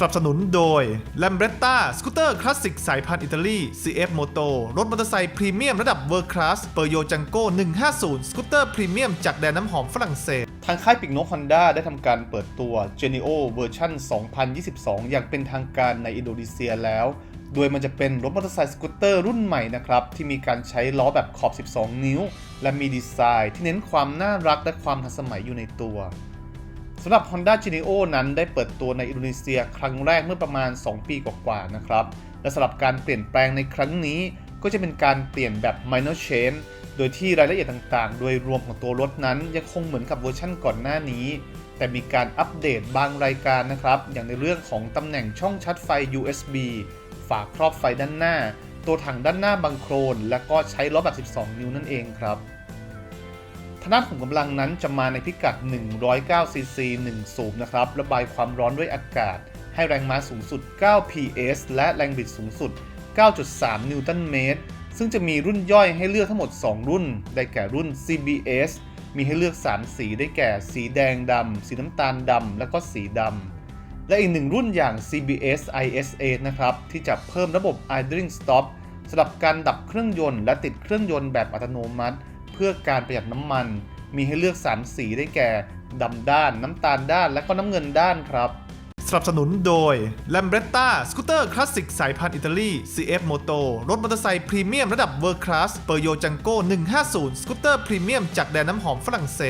สนับสนุนโดย l a m b r e t t a สกูตเตอร์คลาสสิกสายพันธุ์อิตาลี CF Moto รถมอเตอร์ไซค์พรีเมียมระดับเวอร์คลาสเปอร์โยจังโก้150 สกูตเตอร์พรีเมียมจากแดนน้ำหอมฝรั่งเศส ทางค่ายปิกนกฮอนด้าได้ทำการเปิดตัว Genio เวอร์ชัน2022 อย่างเป็นทางการในอินโดนีเซียแล้ว โดยมันจะเป็นรถมอเตอร์ไซค์สกูตเตอร์รุ่นใหม่นะครับ ที่มีการใช้ล้อแบบขอบ 12 นิ้ว และมีดีไซน์ที่เน้นความน่ารักและความทันสมัยอยู่ในตัว สำหรับ Honda Genio นั้นได้เปิดตัวในอินโดนีเซียครั้งแรกเมื่อประมาณ 2 ปีกว่าๆนะครับ และสำหรับการเปลี่ยนแปลงในครั้งนี้ก็จะเป็นการเปลี่ยนแบบ minor change โดยที่รายละเอียดต่างๆ โดยรวมของตัวรถนั้นยังคงเหมือนกับเวอร์ชั่นก่อนหน้านี้ แต่มีการอัปเดตบางรายการนะครับ อย่างในเรื่องของตำแหน่งช่องชาร์จไฟ USB ฝาครอบไฟด้านหน้า ตัวถังด้านหน้าบังโครน และก็ใช้ล้อแบบ 12 นิ้วนั่นเองครับ ทางด้านของกำลังนั้นจะมาในพิกัด 109 ซีซี1สูบนะครับ ระบายความร้อนด้วยอากาศ ให้แรงม้าสูงสุด 9 PS และแรงบิดสูงสุด 9.3 นิวตันเมตร ซึ่งจะมีรุ่นย่อยให้เลือกทั้งหมด 2 รุ่น ได้แก่รุ่น CBS มีให้เลือก 3 สีได้แก่ สีแดงดำ สีน้ำตาลดำ และก็สีดำ และอีกหนึ่งรุ่นอย่าง CBS ISA นะครับ ที่จะเพิ่มระบบ idling stop สำหรับการดับเครื่องยนต์และติดเครื่องยนต์แบบอัตโนมัติ เพื่อการประหยัดน้ำมัน มีให้เลือก 3 สีได้แก่ดำด้าน น้ำตาลด้าน และก็น้ำเงินด้านครับ สนับสนุนโดย l a m b r e t t a สกูตเตอร์คลาสสิกสายพันธุ์อิตาลี CF Moto รถมอเตอร์ไซค์พรีเมียมระดับเวอร์คลาสเปอร์โยจังโก้150 สกูตเตอร์พรีเมียมจากแดนน้ำหอมฝรั่งเศส